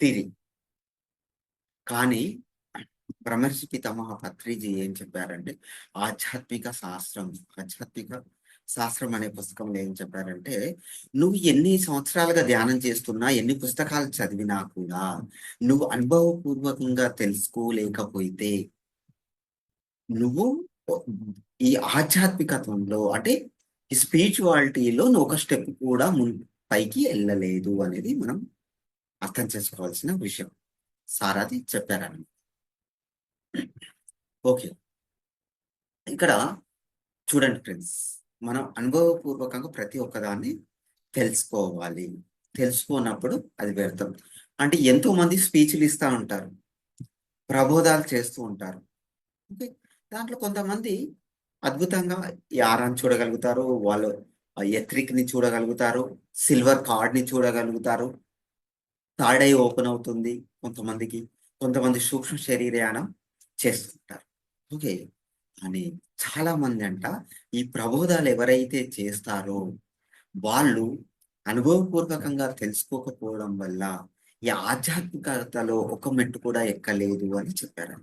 తిరి కానీ బ్రహ్మర్షి పితామహ పత్రిజీ ఏం చెప్పారంటే ఆధ్యాత్మిక శాస్త్రం ఆధ్యాత్మిక శాస్త్రం అనే పుస్తకంలో ఏం చెప్పారంటే నువ్వు ఎన్ని సంవత్సరాలుగా ధ్యానం చేస్తున్నా ఎన్ని పుస్తకాలు చదివినా కూడా నువ్వు అనుభవపూర్వకంగా తెలుసుకోలేకపోతే నువ్వు ఈ ఆధ్యాత్మికత్వంలో అంటే ఈ స్పిరిచువాలిటీలో నువ్వు ఒక స్టెప్ కూడా మున్ పైకి వెళ్ళలేదు అనేది మనం అర్థం చేసుకోవాల్సిన విషయం. సారాది చెప్పారని ఓకే. ఇక్కడ చూడండి ఫ్రెండ్స్ మనం అనుభవపూర్వకంగా ప్రతి ఒక్కదాన్ని తెలుసుకోవాలి. తెలుసుకున్నప్పుడు అది వ్యర్థం. అంటే ఎంతో మంది స్పీచ్లు ఇస్తూ ఉంటారు. ప్రబోధాలు చేస్తూ ఉంటారు. ఓకే? దాంట్లో కొంతమంది అద్భుతంగా యారాన్ని చూడగలుగుతారు వాళ్ళు ఎత్రిక్ని చూడగలుగుతారు సిల్వర్ కార్డ్ని చూడగలుగుతారు థర్డ్ ఐ ఓపెన్ అవుతుంది కొంతమందికి. కొంతమంది సూక్ష్మ శరీరయానం చేస్తుంటారు. ఓకే. అని చాలా మంది అంట ఈ ప్రబోధాలు ఎవరైతే చేస్తారో వాళ్ళు అనుభవపూర్వకంగా తెలుసుకోకపోవడం వల్ల ఈ ఆధ్యాత్మికతలో ఒక మెట్టు కూడా ఎక్కలేదు అని చెప్పారు